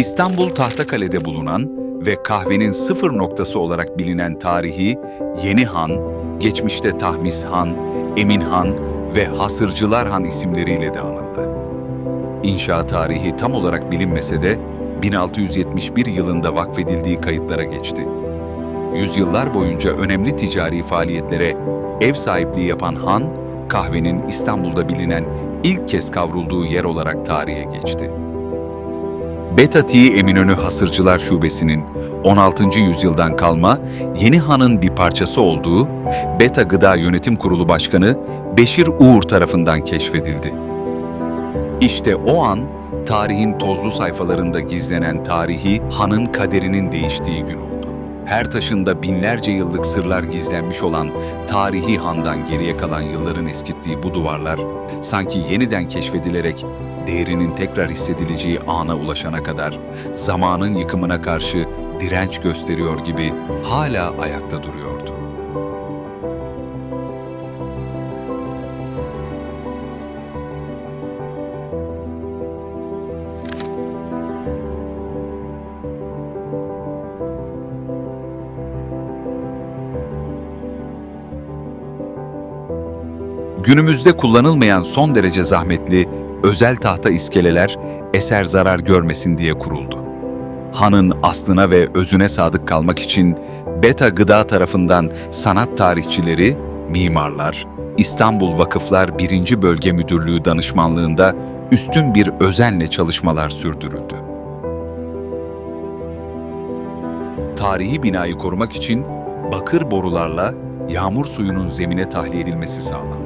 İstanbul Tahtakale'de bulunan ve kahvenin sıfır noktası olarak bilinen tarihi Yeni Han, geçmişte Tahmis Han, Emin Han ve Hasırcılar Han isimleriyle de anıldı. İnşa tarihi tam olarak bilinmese de 1671 yılında vakfedildiği kayıtlara geçti. Yüzyıllar boyunca önemli ticari faaliyetlere ev sahipliği yapan Han, kahvenin İstanbul'da bilinen ilk kez kavrulduğu yer olarak tarihe geçti. Beta Tea Eminönü Hasırcılar Şubesi'nin 16. yüzyıldan kalma Yeni Han'ın bir parçası olduğu Beta Gıda Yönetim Kurulu Başkanı Beşir Uğur tarafından keşfedildi. İşte o an tarihin tozlu sayfalarında gizlenen tarihi Han'ın kaderinin değiştiği gün oldu. Her taşında binlerce yıllık sırlar gizlenmiş olan tarihi Han'dan geriye kalan yılların eskittiği bu duvarlar sanki yeniden keşfedilerek değerinin tekrar hissedileceği ana ulaşana kadar zamanın yıkımına karşı direnç gösteriyor gibi hala ayakta duruyordu. Günümüzde kullanılmayan son derece zahmetli özel tahta iskeleler eser zarar görmesin diye kuruldu. Hanın aslına ve özüne sadık kalmak için Beta Gıda tarafından sanat tarihçileri, mimarlar, İstanbul Vakıflar 1. Bölge Müdürlüğü danışmanlığında üstün bir özenle çalışmalar sürdürüldü. Tarihi binayı korumak için bakır borularla yağmur suyunun zemine tahliye edilmesi sağlandı.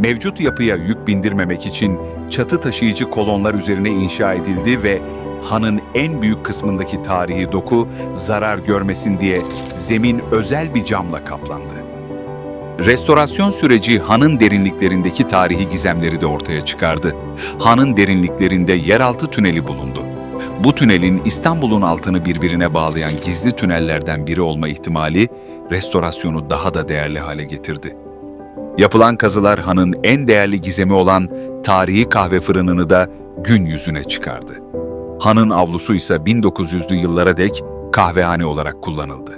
Mevcut yapıya yük bindirmemek için çatı taşıyıcı kolonlar üzerine inşa edildi ve hanın en büyük kısmındaki tarihi doku zarar görmesin diye zemin özel bir camla kaplandı. Restorasyon süreci hanın derinliklerindeki tarihi gizemleri de ortaya çıkardı. Hanın derinliklerinde yeraltı tüneli bulundu. Bu tünelin İstanbul'un altını birbirine bağlayan gizli tünellerden biri olma ihtimali restorasyonu daha da değerli hale getirdi. Yapılan kazılar hanın en değerli gizemi olan tarihi kahve fırınını da gün yüzüne çıkardı. Hanın avlusu ise 1900'lü yıllara dek kahvehane olarak kullanıldı.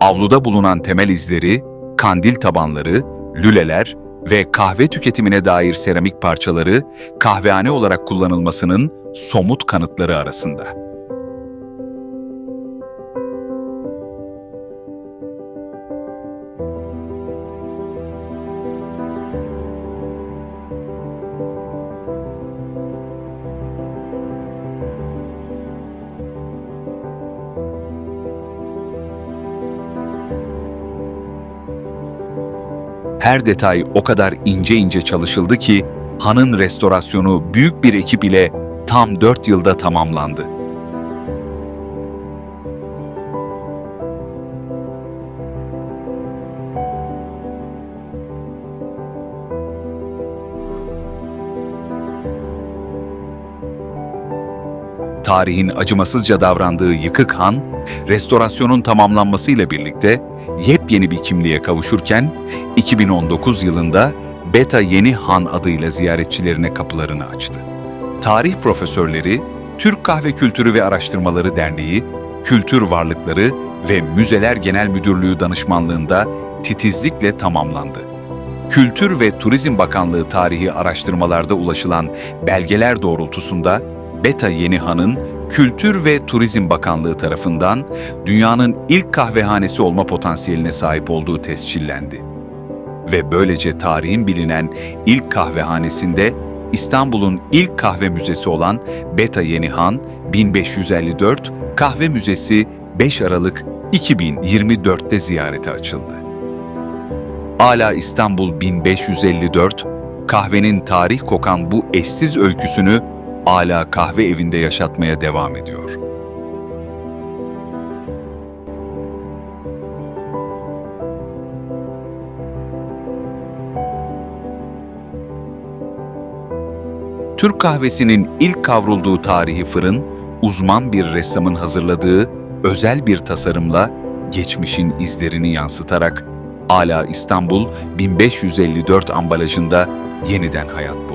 Avluda bulunan temel izleri, kandil tabanları, lüleler ve kahve tüketimine dair seramik parçaları kahvehane olarak kullanılmasının somut kanıtları arasında. Her detay o kadar ince ince çalışıldı ki hanın restorasyonu büyük bir ekip ile tam 4 yılda tamamlandı. Tarihin acımasızca davrandığı yıkık han, restorasyonun tamamlanmasıyla birlikte yepyeni bir kimliğe kavuşurken 2019 yılında Beta Yeni Han adıyla ziyaretçilerine kapılarını açtı. Tarih profesörleri, Türk Kahve Kültürü ve Araştırmaları Derneği, Kültür Varlıkları ve Müzeler Genel Müdürlüğü danışmanlığında titizlikle tamamlandı. Kültür ve Turizm Bakanlığı tarihi araştırmalarda ulaşılan belgeler doğrultusunda Beta Yeni Han'ın Kültür ve Turizm Bakanlığı tarafından dünyanın ilk kahvehanesi olma potansiyeline sahip olduğu tescillendi. Ve böylece tarihin bilinen ilk kahvehanesinde İstanbul'un ilk kahve müzesi olan Beta Yeni Han 1554 Kahve Müzesi 5 Aralık 2024'te ziyarete açıldı. Hala İstanbul 1554, kahvenin tarih kokan bu eşsiz öyküsünü hala kahve evinde yaşatmaya devam ediyor. Türk kahvesinin ilk kavrulduğu tarihi fırın, uzman bir ressamın hazırladığı özel bir tasarımla geçmişin izlerini yansıtarak Ala İstanbul 1554 ambalajında yeniden hayat buldu.